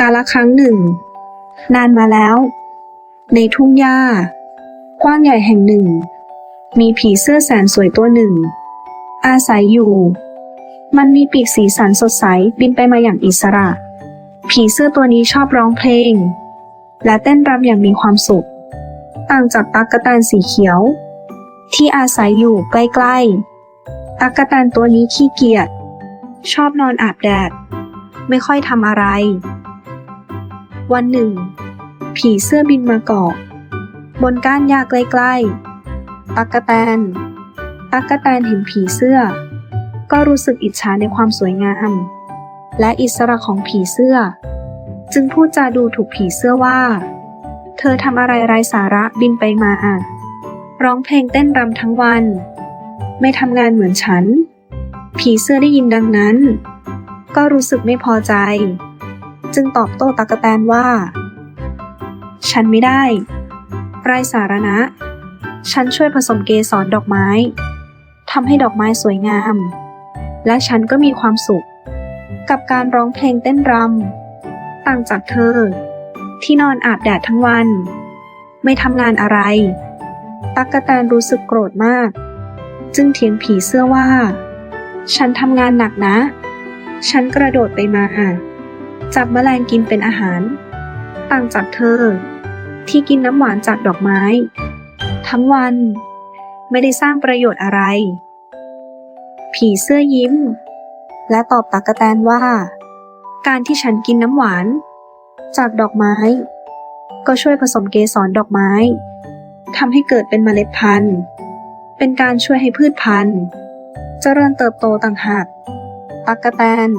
กาละครั้งหนึ่ง นานมาแล้ว ในทุ่งหญ้า กว้างใหญ่แห่งหนึ่ง มีผีเสื้อแสนสวยตัวหนึ่ง อาศัยอยู่ มันมีปีกสีสันสดใสบินไปมาอย่างอิสระ ผีเสื้อตัวนี้ชอบร้องเพลง และเต้นรำอย่างมีความสุข ต่างจากตั๊กแตนสีเขียว ที่อาศัยอยู่ใกล้ๆตั๊กแตนตัวนี้ขี้เกียจชอบนอนอาบแดด ไม่ค่อยทำอะไร วันหนึ่ง ผีเสื้อบินมาเกาะ บนก้านหญ้าใกล้ๆ ตั๊กแตน ตั๊กแตนเห็นผีเสื้อ ก็รู้สึกอิจฉาในความสวยงาม และอิสระของผีเสื้อ จึงพูดจาดูถูกผีเสื้อว่า เธอทำอะไรไร้สาระบินไปมาอะร้องเพลงเต้นรำทั้งวัน ไม่ทำงานเหมือนฉัน ผีเสื้อได้ยินดังนั้น ก็รู้สึกไม่พอใจ จึงตอบโต้ตากแตนว่า ฉันไม่ได้ ไรสาระนะฉันช่วยผสมเกสรดอกไม้ทำให้ดอกไม้สวยงาม และฉันก็มีความสุข กับการร้องเพลงเต้นรำต่างจากเธอ ที่นอนอาบแดดทั้งวัน ไม่ทำงานอะไร ตักกะแตนรู้สึกโกรธมาก จึงเถียงผีเสื้อว่า ฉันทำงานหนักนะ ฉันกระโดดไปมา จับแมลงกินเป็นอาหาร ต่างจากเธอ ที่กินน้ำหวานจากดอกไม้ ทั้งวัน ไม่ได้สร้างประโยชน์อะไร ผีเสื้อยิ้ม และตอบตักะแตนว่า การที่ฉันกินน้ำหวาน จากดอกไม้ ก็ช่วยผสมเกสรดอกไม้ทำให้เกิดเป็นเมล็ดพันธุ์ เป็นการช่วยให้พืชพันธุ์เจริญเติบโตต่างหากตักกะแตน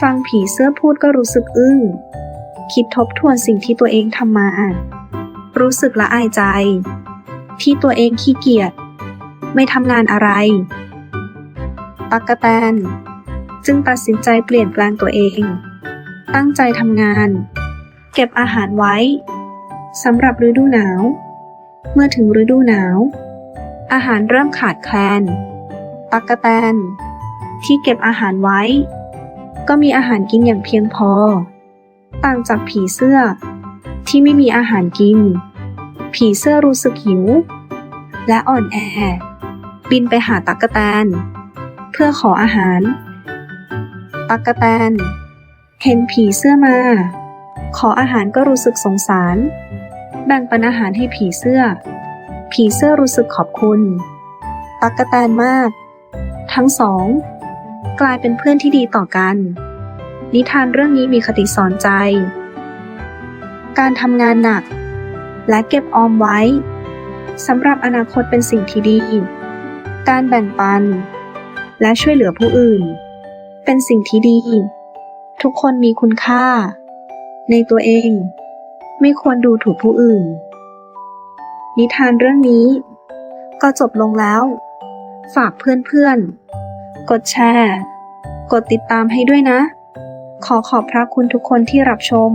ฟังผีเสื้อพูดก็รู้สึกอึ้ง คิดทบทวนสิ่งที่ตัวเองทำมาอะ รู้สึกละอายใจ ที่ตัวเองขี้เกียจ ไม่ทำงานอะไร ตักกะแตน จึงตัดสินใจเปลี่ยนแปลงตัวเอง ตั้งใจทำงาน เก็บอาหารไว้สำหรับฤดูหนาว เมื่อถึงฤดูหนาว อาหารเริ่มขาดแคลน ตักกะแตน ที่เก็บอาหารไว้ ก็มีอาหารกินอย่างเพียงพอ ต่างจากผีเสื้อ ที่ไม่มีอาหารกิน ผีเสื้อรู้สึกหิว และอ่อนแอ บินไปหาตักกะแตน เพื่อขออาหาร ตักกะแตนเห็นผีเสื้อมา ขออาหารก็รู้สึกสงสาร แบ่งปันอาหารให้ผีเสื้อ ผีเสื้อรู้สึกขอบคุณ ตักกะแตนมาก ทั้งสอง กลายเป็นเพื่อนที่ดีต่อกัน นิทานเรื่องนี้มีคติสอนใจ การทำงานหนัก และเก็บออมไว้สำหรับอนาคตเป็นสิ่งที่ดี การแบ่งปัน และช่วยเหลือผู้อื่น เป็นสิ่งที่ดี ทุกคนมีคุณค่า ในตัวเอง ไม่ควรดูถูกผู้อื่น นิทานเรื่องนี้ ก็จบลงแล้ว ฝากเพื่อนๆ กดแชร์ กดติดตามให้ด้วยนะ ขอขอบพระคุณทุกคนที่รับชม